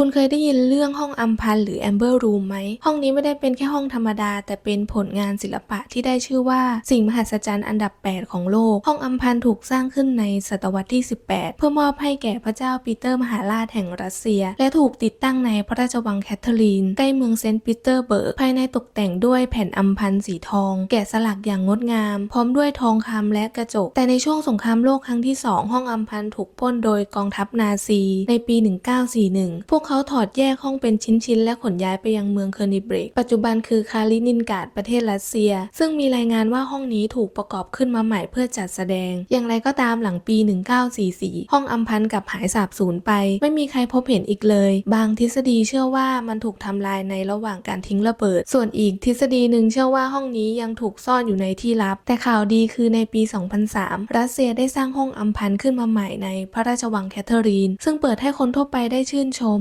คุณเคยได้ยินเรื่องห้องอัมพันหรือ Amber Room ไหม ห้องนี้ไม่ได้เป็นแค่ห้องธรรมดา แต่เป็นผลงานศิลปะที่ได้ชื่อว่าสิ่งมหัศจรรย์อันดับ 8 ของโลก ห้องอัมพันถูกสร้างขึ้นในศตวรรษที่ 18 เพื่อมอบให้แก่พระเจ้าปีเตอร์มหาราชแห่งรัสเซีย และถูกติดตั้งในพระราชวังแคทเธอรีน ใกล้เมืองเซนต์ปีเตอร์เบิร์ก ภายในตกแต่งด้วยแผ่นอัมพันสีทอง แกะสลักอย่างงดงาม พร้อมด้วยทองคำและกระจก แต่ในช่วงสงครามโลกครั้งที่ 2 ห้องอัมพันถูกปล้นโดยกองทัพนาซี ในปี 1941 พวกเขาถอดแยกห้องเป็นชิ้นๆ และขนย้ายไปยังเมืองเคอร์นิเบรก ปัจจุบันคือคาลินินกราดประเทศรัสเซีย ซึ่งมีรายงานว่าห้องนี้ถูกประกอบขึ้นมาใหม่เพื่อจัดแสดง อย่างไรก็ตามหลังปี 1944 ห้องอัมพันกับหายสาบสูญไป ไม่มีใครพบเห็นอีกเลย บางทฤษฎีเชื่อว่ามันถูกทำลายในระหว่างการทิ้งระเบิด ส่วนอีกทฤษฎีหนึ่งเชื่อว่าห้องนี้ยังถูกซ่อนอยู่ในที่ลับ แต่ข่าวดีคือในปี 2003 รัสเซียได้สร้างห้องอัมพันขึ้นมาใหม่ในพระราชวังแคทเธอรีน ซึ่งเปิดให้คนทั่วไปได้ชื่นชม